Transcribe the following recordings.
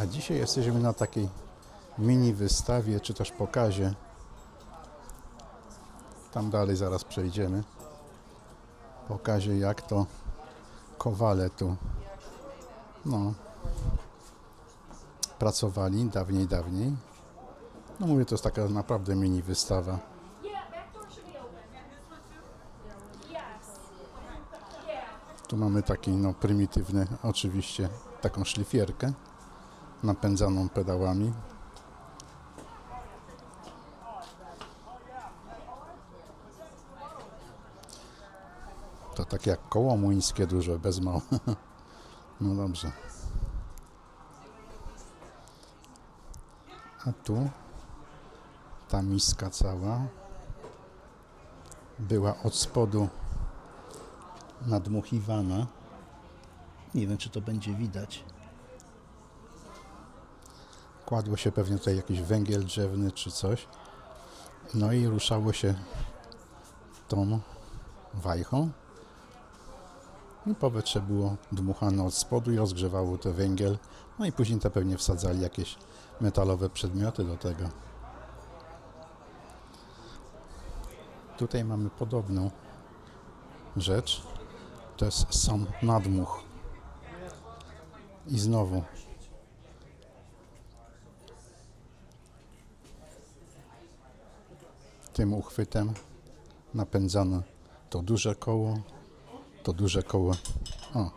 A dzisiaj jesteśmy na takiej mini wystawie, czy też pokazie. Tam dalej zaraz przejdziemy. Pokazie jak to kowale tu no pracowali dawniej, dawniej. No mówię, to jest taka naprawdę mini wystawa. Tu mamy taki no prymitywny, oczywiście, taką szlifierkę napędzaną pedałami. To tak jak koło młyńskie duże, bez mała. No dobrze. A tu ta miska cała była od spodu nadmuchiwana. Nie wiem, czy to będzie widać. Kładło się pewnie tutaj jakiś węgiel drzewny czy coś. No i ruszało się tą wajchą. I powietrze było dmuchane od spodu i rozgrzewało to węgiel. No i później to pewnie wsadzali jakieś metalowe przedmioty do tego. Tutaj mamy podobną rzecz. To jest sam nadmuch. I znowu tym uchwytem napędzane to duże koło, to duże koło. O.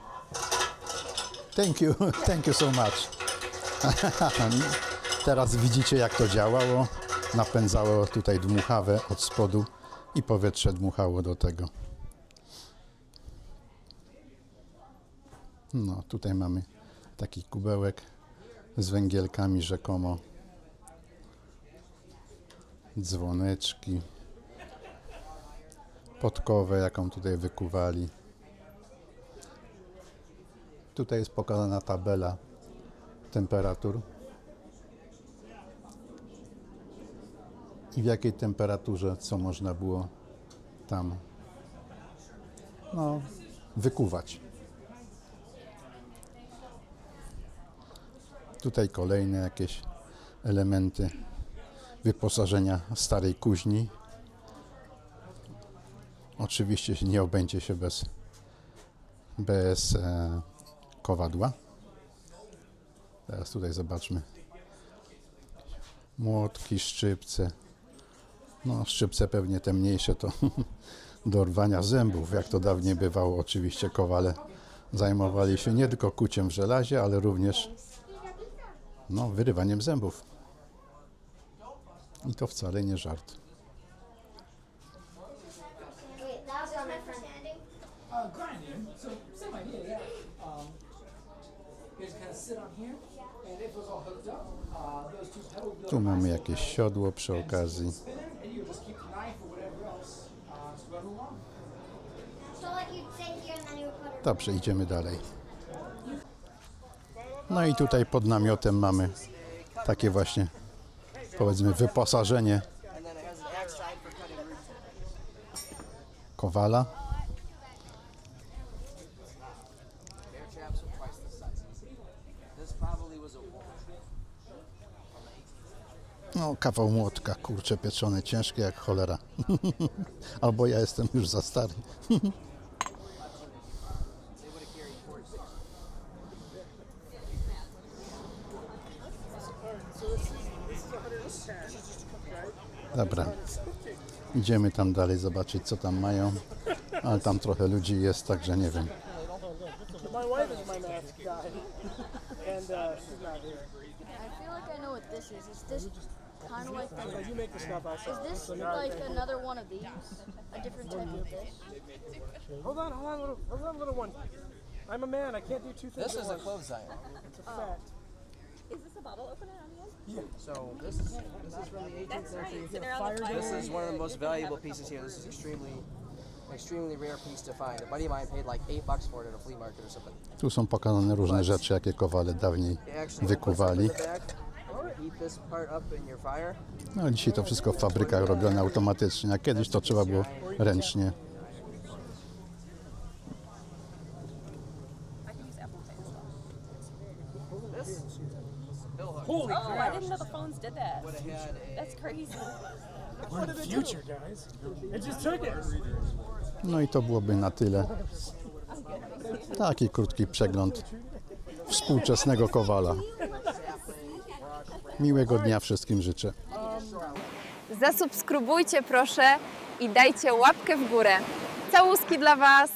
Thank you, thank you so much. Teraz widzicie jak to działało. Napędzało tutaj dmuchawę od spodu i powietrze dmuchało do tego. No, tutaj mamy taki kubełek z węgielkami rzekomo. Dzwoneczki. Podkowę, jaką tutaj wykuwali. Tutaj jest pokazana tabela temperatur. I w jakiej temperaturze co można było tam no, wykuwać. Tutaj kolejne jakieś elementy wyposażenia starej kuźni. Oczywiście nie obędzie się bez, bez e, kowadła. Teraz tutaj zobaczmy. Młotki, szczypce. No, szczypce pewnie te mniejsze to do rwania zębów, jak to dawniej bywało. Oczywiście kowale zajmowali się nie tylko kuciem w żelazie, ale również no, wyrywaniem zębów. I to wcale nie żart. Tu mamy jakieś siodło przy okazji. Dobrze, idziemy dalej. No i tutaj pod namiotem mamy takie właśnie, powiedzmy, wyposażenie kowala. No, kawał młotka, kurcze pieczone, ciężkie jak cholera. Albo ja jestem już za stary. Dobra, idziemy tam dalej zobaczyć, co tam mają. Ale tam trochę ludzi jest, także nie wiem. Uh, like I know what this is. Is this kind of like So the, you make the stuff I Is saw. this So now I like think- another one of these? A different type of this? Hold on, hold on, little, hold on, little one. I'm a man. I can't do two things This is a once. clothes iron. It's a fact. Is this a bottle opener on the end? So this is this is from the 18th That's century. right. So they're on the This is one of the most valuable pieces here. This is extremely, extremely rare piece to find. A buddy of mine paid like eight bucks for it at a flea market or something. Tu są pokazane różne rzeczy, jakie kowale dawniej They actually wykuwali. put something in the back, Heat this part up in your fire. No dzisiaj to wszystko w fabrykach robione automatycznie, a kiedyś to trzeba było ręcznie. I can use apple pie as well. This Holy Oh, I crap! didn't know the phones did that. A That's crazy. We're in the future, guys. It just took it. No i to byłoby na tyle. Taki krótki przegląd współczesnego kowala. Miłego dnia wszystkim życzę. Zasubskrybujcie proszę i dajcie łapkę w górę. Całuski dla Was!